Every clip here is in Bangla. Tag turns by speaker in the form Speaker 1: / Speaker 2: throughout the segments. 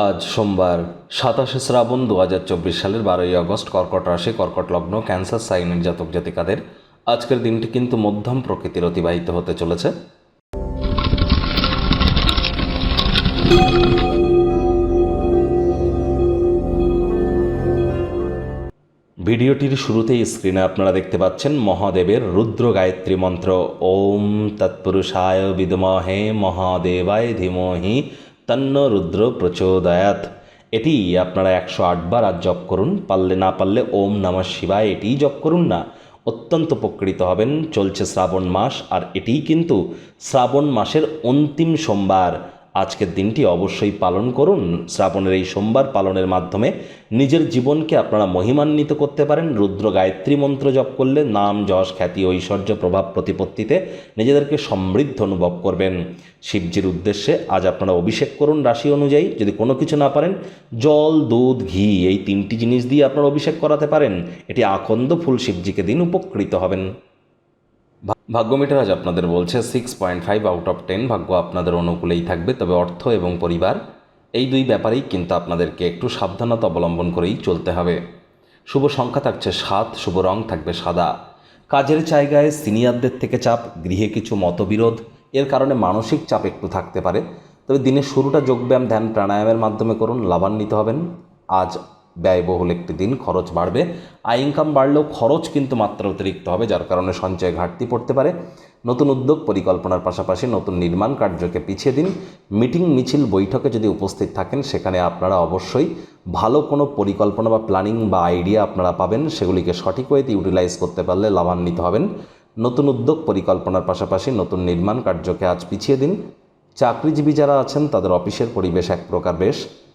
Speaker 1: আজ সোমবার, সাতাশে শ্রাবণ দু হাজার চব্বিশ সালের বারোই আগস্ট, কর্কট রাশি, কর্কট লগ্ন, ক্যান্সার সাইনের জাতক জাতিকাদের আজকের দিনটি কিন্তু মধ্যম প্রকৃতির অতিবাহিত হতে চলেছে। ভিডিওটির শুরুতেই স্ক্রিনে আপনারা দেখতে পাচ্ছেন মহাদেবের রুদ্র গায়ত্রী মন্ত্র, ওম তৎপুরুষায় বিদমহে মহাদেবায় ধীমহি তন্ন রুদ্র প্রচোদয়াত। এটি আপনারা একশো আটবার আর জপ করুন, পারলে না পারলে ওম নমঃ শিবায় এটিই জপ করুন না। অত্যন্ত উপকৃত হবেন, চলছে শ্রাবণ মাস, আর এটিই কিন্তু শ্রাবণ মাসের অন্তিম সোমবার। আজকের দিনটি অবশ্যই পালন করুন। শ্রাবণের এই সোমবার পালনের মাধ্যমে নিজের জীবনকে আপনারা মহিমান্বিত করতে পারেন। রুদ্র গায়ত্রী মন্ত্র জপ করলে নাম, যশ, খ্যাতি, ঐশ্বর্য, প্রভাব প্রতিপত্তিতে নিজেদেরকে সমৃদ্ধ অনুভব করবেন। শিবজির উদ্দেশ্যে আজ আপনারা অভিষেক করুন রাশি অনুযায়ী। যদি কোনো কিছু না পারেন, জল, দুধ, ঘি এই তিনটি জিনিস দিয়ে আপনারা অভিষেক করাতে পারেন। এটি আকন্দ ফুল শিবজিকে দিন উপকৃত হবেন। ভা- ভাগ্য মিটার আজ আপনাদের বলছে six point five out of ten ভাগ্য আপনাদের অনুকূলেই থাকবে, তবে অর্থ এবং পরিবার, এই দুই ব্যাপারেই কিন্তু আপনাদেরকে একটু সাবধানতা অবলম্বন করেই চলতে হবে। শুভ সংখ্যা থাকছে সাত, শুভ রং থাকবে সাদা। কাজের জায়গায় সিনিয়রদের থেকে চাপ, গৃহে কিছু মতবিরোধ, এর কারণে মানসিক চাপ একটু থাকতে পারে। তবে দিনের শুরুটা যোগব্যায়াম, ধ্যান, প্রাণায়ামের মাধ্যমে করুন, লাভান্বিত হবেন। আজ ব্যয়বহুল একটি দিন খরচ বাড়বে। আয় ইনকাম বাড়লেও খরচ কিন্তু মাত্রা অতিরিক্ত হবে, যার কারণে সঞ্চয় ঘাটতি পড়তে পারে। নতুন উদ্যোগ পরিকল্পনার পাশাপাশি নতুন নির্মাণ কার্যকে পিছিয়ে দিন। মিটিং মিছিল বৈঠকে যদি উপস্থিত থাকেন, সেখানে আপনারা অবশ্যই ভালো কোনো পরিকল্পনা বা প্ল্যানিং বা আইডিয়া আপনারা পাবেন। সেগুলিকে সঠিক ওয়েতে ইউটিলাইজ করতে পারলে লাভান্বিত হবেন। নতুন উদ্যোগ পরিকল্পনার পাশাপাশি নতুন নির্মাণ কার্যকে আজ পিছিয়ে দিন। চাকরিজীবী যারা আছেন, তাদের অফিসের পরিবেশ এক প্রকার বেশ।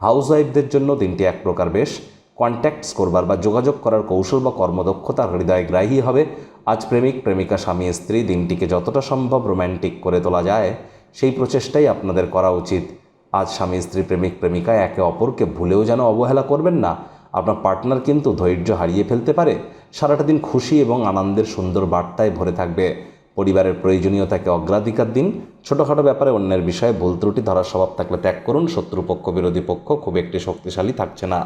Speaker 1: হাউস ওয়াইফদের জন্য দিনটি এক প্রকার বেশ। কন্ট্যাক্টস করবার বা যোগাযোগ করার কৌশল বা কর্মদক্ষতা হৃদয় গ্রাহী হবে। আজ প্রেমিক, প্রেমিকা, স্বামী, স্ত্রী দিনটিকে যতটা সম্ভব রোম্যান্টিক করে তোলা যায়, সেই প্রচেষ্টাই আপনাদের করা উচিত। আজ স্বামী, স্ত্রী, প্রেমিক, প্রেমিকা একে অপরকে ভুলেও যেন অবহেলা করবেন না। আপনার পার্টনার কিন্তু ধৈর্য হারিয়ে ফেলতে পারে। সারাটা দিন খুশি এবং আনন্দের সুন্দর বার্তায় ভরে থাকবে। পরিবারের প্রয়োজনীয়তাকে অগ্রাধিকার দিন। ছোটোখাটো ব্যাপারে অন্যের বিষয়ে ভুল ত্রুটি ধরার স্বভাব থাকলে ত্যাগ করুন। শত্রুপক্ষ, বিরোধী পক্ষ খুব একটি শক্তিশালী থাকছে না।